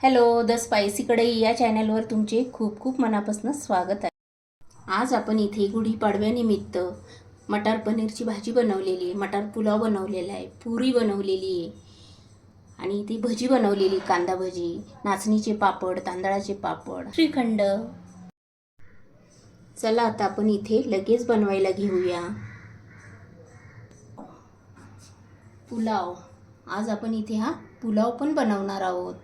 Hello the spicy कढई या चॅनलवर तुमचे खूप खूप मनापासून स्वागत आहे. आज आपण इथे गुढीपाडव्यानिमित्त मटार पनीरची भाजी बनवलेली आहे. मटार पुलाव बनवलेला आहे पुरी बनवलेली आहे. आणि इथे भजी बनवलेली कांदा भजी नाचणीचे पापड तांदळाचे पापड श्रीखंड. चला आता आपण इथे लगेच बनवायला घेऊया. पुलाव. आज आपण इथे हा पुलाव पण बनवणार आहोत.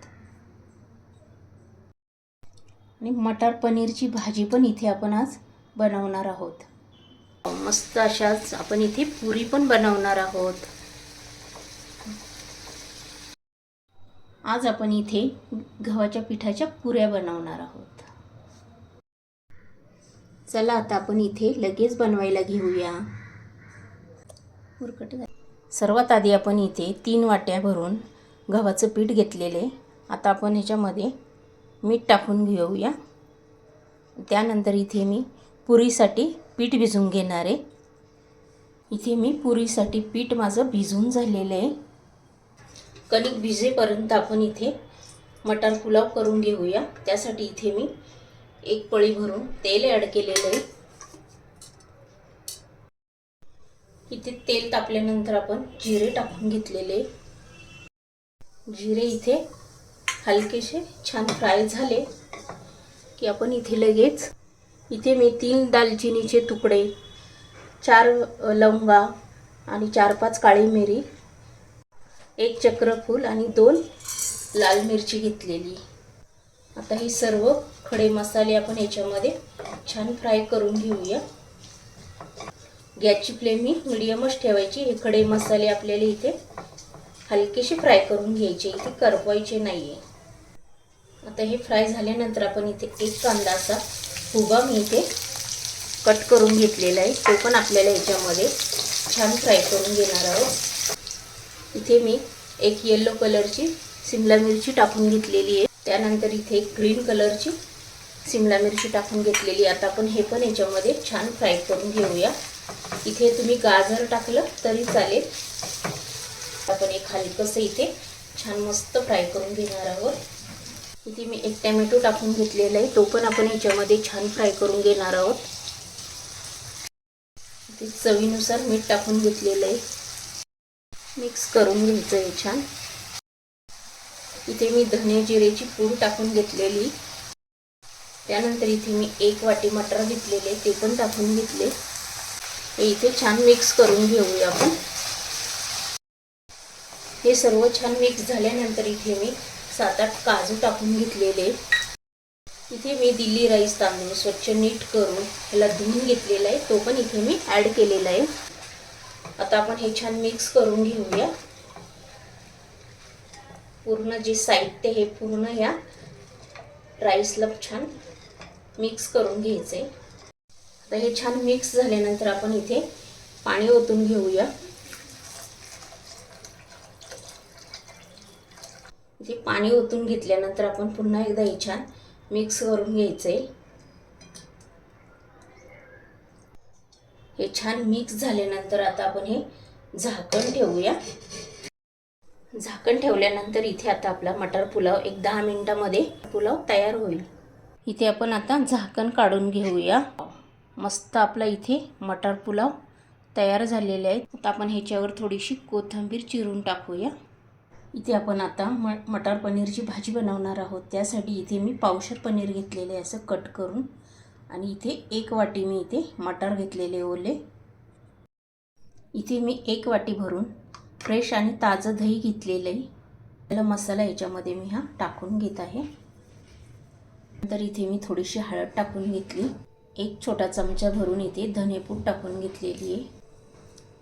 आणि मटार पनीरची भाजी पण इथे आपण आज बनवणार आहोत. मस्त अशाच आपण इथे पुरी पण बनवणार आहोत. आज आपण इथे गव्हाच्या पिठाच्या पुऱ्या बनवणार आहोत. चला आता आपण इथे लगेच बनवायला घेऊया. उरकट सर्वात आधी आपण इथे तीन वाट्या भरून गव्हाचं पीठ घेतलेले आता आपण ह्याच्यामध्ये मीठ टाकून घेऊया. त्यानंतर इथे मी पुरीसाठी पीठ भिजून घेणार आहे. इथे मी पुरीसाठी पीठ माझं भिजून झालेलं आहे. कणिक भिजेपर्यंत आपण इथे मटार पुलाव करून घेऊया. त्यासाठी इथे मी एक पळी भरून तेल ॲड केलेलं आहे. इथे तेल तापल्यानंतर आपण जिरे टाकून घेतलेले जिरे इथे हलकेसे छान फ्राय झाले की आपण इथे लगेच इथे मी तीन दालचिनीचे तुकडे चार लवंगा आणि चार पाच काळी मिरी एक चक्रफूल आणि दोन लाल मिरची घेतलेली. आता हे सर्व खडे मसाले आपण याच्यामध्ये छान फ्राय करून घेऊया. गॅसची फ्लेम ही मिडियमच ठेवायची. हे खडे मसाले आपल्याला इथे हलकेसे फ्राय करून घ्यायचे. इथे करपवायचे नाही आहे आता हे फ्राय झाल्यानंतर आपण इथे एक कांदा असा उभा मी इथे कट करून घेतलेला आहे. तो पण आपल्याला याच्यामध्ये छान फ्राय करून घेणार आहोत. इथे मी एक येलो कलरची सिमला मिरची टाकून घेतलेली आहे. त्यानंतर इथे एक ग्रीन कलरची सिमला मिरची टाकून घेतलेली आहे. आता आपण हे पण याच्यामध्ये छान फ्राय करून घेऊया. इथे तुम्ही गाजर टाकलं तरी चालेल. आपण एक हलकंसं इथे छान मस्त फ्राय करून घेणार आहोत. इथे मी एक टॅमॅटो टाकून घेतलेला आहे. तो पण आपण याच्यामध्ये छान फ्राय करून घेणार आहोत. इथे चवीनुसार मीठ टाकून घेतलेलं आहे. मिक्स करून घ्यायचं आहे छान. इथे मी धने जिरेची पूड टाकून घेतलेली. त्यानंतर इथे मी एक वाटी मटर घेतलेले ते पण टाकून घेतले. हे इथे छान मिक्स करून घेऊया आपण. हे सर्व छान मिक्स झाल्यानंतर इथे मी सात आठ काजू टाकून घेतलेले. इथे मी दिल्ली राईस तांदूळ स्वच्छ नीट करून ह्याला धुवून घेतलेला आहे. तो पण इथे मी ॲड केलेला आहे. आता आपण हे छान मिक्स करून घेऊया. पूर्ण जे साहित्य हे पूर्ण या राईसला छान मिक्स करून घ्यायचं आहे आता हे छान मिक्स झाल्यानंतर आपण इथे पाणी ओतून घेऊया. इथे पाणी ओतून घेतल्यानंतर आपण पुन्हा एकदा हे छान मिक्स करून घ्यायचं. आहे हे छान मिक्स झाल्यानंतर आता आपण हे झाकण ठेवूया. झाकण ठेवल्यानंतर इथे आता आपला मटार पुलाव एक दहा मिनिटामध्ये पुलाव तयार होईल. इथे आपण आता झाकण काढून घेऊया. मस्त आपला इथे मटार पुलाव तयार झालेले आहेत. आता आपण ह्याच्यावर थोडीशी कोथिंबीर चिरून टाकूया. इथे आपण आता म मटार पनीरची भाजी बनवणार आहोत. त्यासाठी इथे मी पावशर पनीर घेतलेले आहे असं कट करून. आणि इथे एक वाटी मी इथे मटार घेतलेले ओले. इथे मी एक वाटी भरून फ्रेश आणि ताजं दही घेतलेलं आहे. त्याला मसाला याच्यामध्ये मी हा टाकून घेत आहे. नंतर इथे मी थोडीशी हळद टाकून घेतली. एक छोटा चमचा भरून इथे धनेपूड टाकून घेतलेली आहे.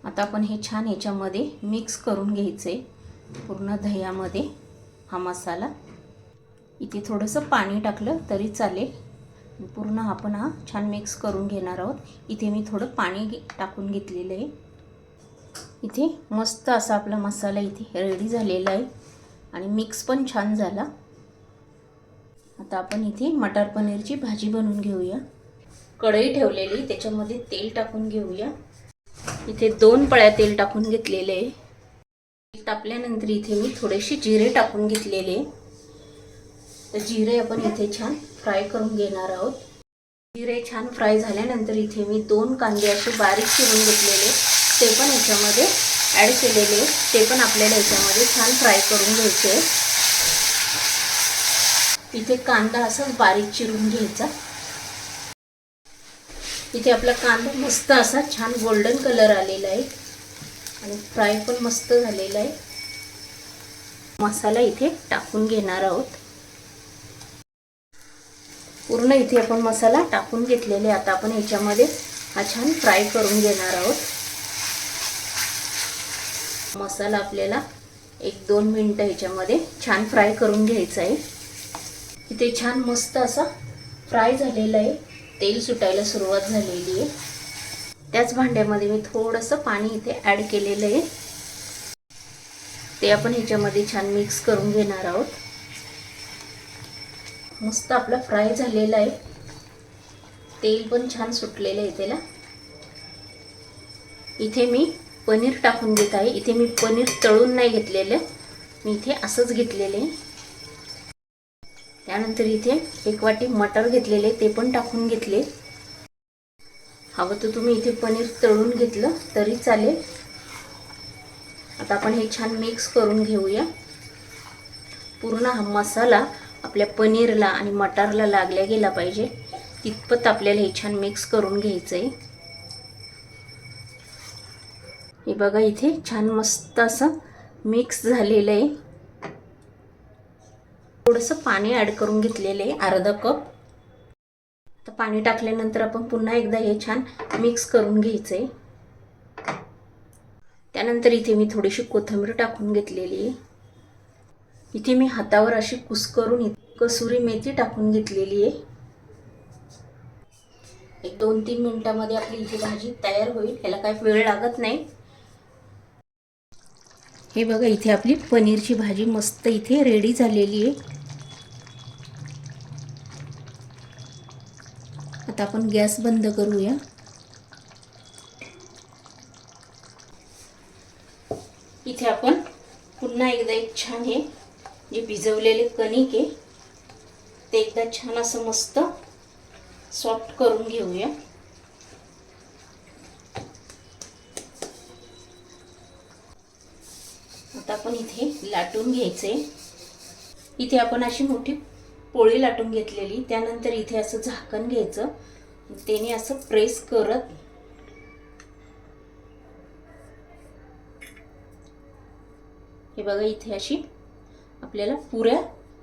आता आपण हे छान याच्यामध्ये मिक्स करून घ्यायचं आहे पूर्ण दह्यामध्ये हा मसाला. इथे थोडंसं पाणी टाकलं तरी चालेल. पूर्ण आपण हा छान मिक्स करून घेणार आहोत. इथे मी थोडं पाणी टाकून घेतलेलं आहे. इथे मस्त असा आपला मसाला इथे रेडी झालेला आहे. आणि मिक्स पण छान झाला. आता आपण इथे मटार पनीरची भाजी बनवून घेऊया. कढई ठेवलेली त्याच्यामध्ये तेल टाकून घेऊया. इथे दोन पळ्या तेल टाकून घेतलेले आहे. तापल्यानंतर इथे मी थोडेसे जिरे टाकून घेतलेले. तर जिरे आपण इथे छान फ्राय करून घेणार आहोत. जिरे छान फ्राय झाल्यानंतर इथे मी दोन कांदे असे बारीक चिरून घेतलेले. ते पण याच्यामध्ये ॲड केलेले. ते पण आपल्याला याच्यामध्ये छान फ्राय करून घ्यायचे इथे कांदा असाच बारीक चिरून घ्यायचा. इथे आपला कांदा मस्त असा छान गोल्डन कलर आलेला आहे. आणि फ्राय पण मस्त झालेला आहे. मसाला इथे टाकून घेणार आहोत. पूर्ण इथे आपण मसाला टाकून घेतलेले आता आपण ह्याच्यामध्ये हा छान फ्राय करून घेणार आहोत. मसाला आपल्याला एक दोन मिनटं ह्याच्यामध्ये छान फ्राय करून घ्यायचा आहे. इथे छान मस्त असा फ्राय झालेला आहे. तेल सुटायला सुरुवात झालेली आहे. त्याच भांड्यामध्ये मी थोडंसं पाणी इथे ॲड केलेलं आहे. ते आपण ह्याच्यामध्ये छान मिक्स करून घेणार आहोत. मस्त आपला फ्राय झालेला आहे. तेल पण छान सुटलेलं आहे त्याला. इथे मी पनीर टाकून घेत आहे. इथे मी पनीर तळून नाही घेतलेलं. मी इथे असंच घेतलेलं आहे. त्यानंतर इथे एक वाटी मटर घेतलेले ते पण टाकून घेतले. हवं तर तुम्ही इथे पनीर तळून घेतलं तरी चालेल. आता आपण हे छान मिक्स करून घेऊया. पूर्ण हा मसाला आपल्या पनीरला आणि मटारला लागल्या गेला पाहिजे. तितपत आपल्याला हे छान मिक्स करून घ्यायचं आहे हे बघा इथे छान मस्त असं मिक्स झालेलं आहे. थोडंसं पाणी ॲड करून घेतलेलं आहे अर्धा कप तर पाणी टाकल्यानंतर आपण पुन्हा एकदा हे छान मिक्स करून घ्यायचं. आहे त्यानंतर इथे मी थोडीशी कोथिंबीर टाकून घेतलेली. आहे इथे मी हातावर अशी कुस्करून कसुरी मेथी टाकून घेतलेली आहे. एक दोन तीन मिनटामध्ये आपली इथे भाजी तयार होईल. याला काही वेळ लागत नाही. हे बघा इथे आपली पनीरची भाजी मस्त इथे रेडी झालेली आहे. आता आपण गॅस बंद करूया. इथे आपण पुन्हा एकदा एक छान हे जे भिजवलेले कणिक आहे ते एकदा छान असं मस्त सॉफ्ट करून घेऊया. आता आपण इथे लाटून घ्यायचे इथे आपण अशी मोठी पोळी लाटून घेतलेली. त्यानंतर इथे असं झाकण घ्यायचं. त्याने असं प्रेस करत हे बघा इथे अशी आपल्याला पुऱ्या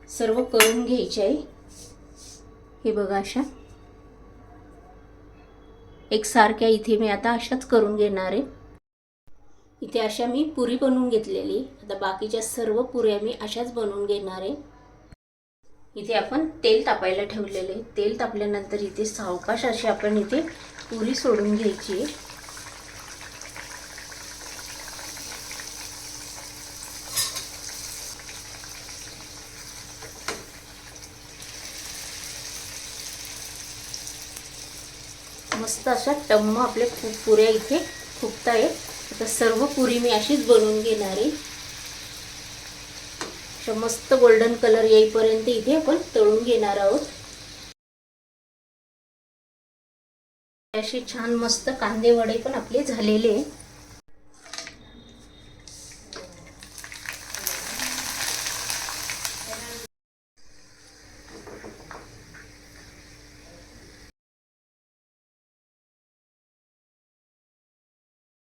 सर्व करून घ्यायच्या आहे. हे बघा अशा एकसारख्या इथे मी आता अशाच करून घेणार आहे. इथे अशा मी पुरी बनवून घेतलेली. आता बाकीच्या सर्व पुऱ्या मी अशाच बनवून घेणार आहे. इथे आपण तेल तापायला ठेवलेले तेल तापल्यानंतर इथे सावकाश अशी आपण इथे पुरी सोडून घ्यायची आहे. मस्त अशा टम्म आपल्या पुऱ्या इथे फुगता आहेत आता सर्व पुरी मी अशीच बनवून घेणार आहे. अशा मस्त गोल्डन कलर येईपर्यंत इथे आपण तळून घेणार आहोत. असे छान मस्त कांदे वडे पण आपले झालेले. आहे